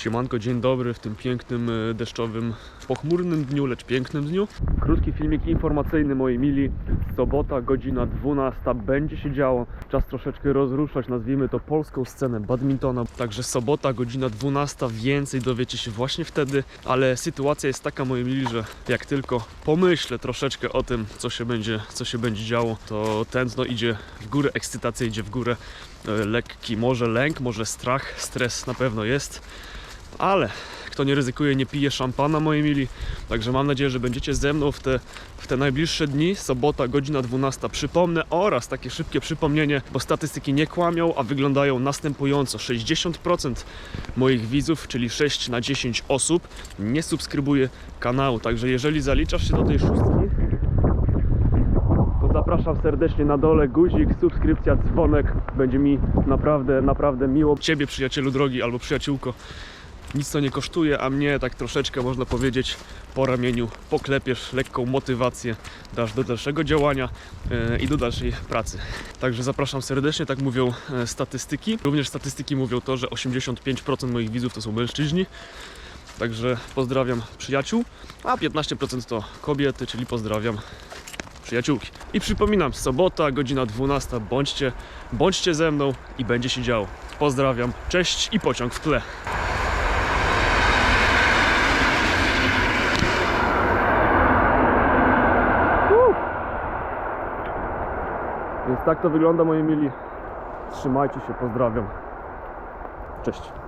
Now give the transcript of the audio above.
Siemanko, dzień dobry w tym pięknym, e, deszczowym, pochmurnym dniu, lecz pięknym dniu. Krótki filmik informacyjny, moi mili. Sobota, godzina 12, będzie się działo. Czas troszeczkę rozruszać, nazwijmy to polską scenę badmintona. Także sobota, godzina 12, więcej dowiecie się właśnie wtedy, ale sytuacja jest taka, moi mili, że jak tylko pomyślę troszeczkę o tym, co się będzie, co się będzie działo, to tętno idzie w górę, ekscytacja idzie w górę. E, Lekki może lęk, może strach, stres na pewno jest, ale kto nie ryzykuje, nie pije szampana, moi mili. Także mam nadzieję, że będziecie ze mną w te, w te najbliższe dni. Sobota, godzina 12. Przypomnę oraz takie szybkie przypomnienie, bo statystyki nie kłamią, a wyglądają następująco. 60% moich widzów, czyli 6 na 10 osób, nie subskrybuje kanału. Także jeżeli zaliczasz się do tej szóstki, to zapraszam serdecznie na dole, guzik, subskrypcja, dzwonek. Będzie mi naprawdę, naprawdę miło. Ciebie, przyjacielu drogi, albo przyjaciółko, nic to nie kosztuje, a mnie tak troszeczkę, można powiedzieć, po ramieniu poklepiesz, lekką motywację dasz do dalszego działania e, i do dalszej pracy. Także zapraszam serdecznie, tak mówią e, statystyki. Również statystyki mówią to, że 85% moich widzów to są mężczyźni. Także pozdrawiam przyjaciół, a 15% to kobiety, czyli pozdrawiam przyjaciółki. I przypominam, sobota, godzina 12, bądźcie, bądźcie ze mną i będzie się działo. Pozdrawiam, cześć i pociąg w tle. Więc tak to wygląda, moi mili. Trzymajcie się, pozdrawiam. Cześć.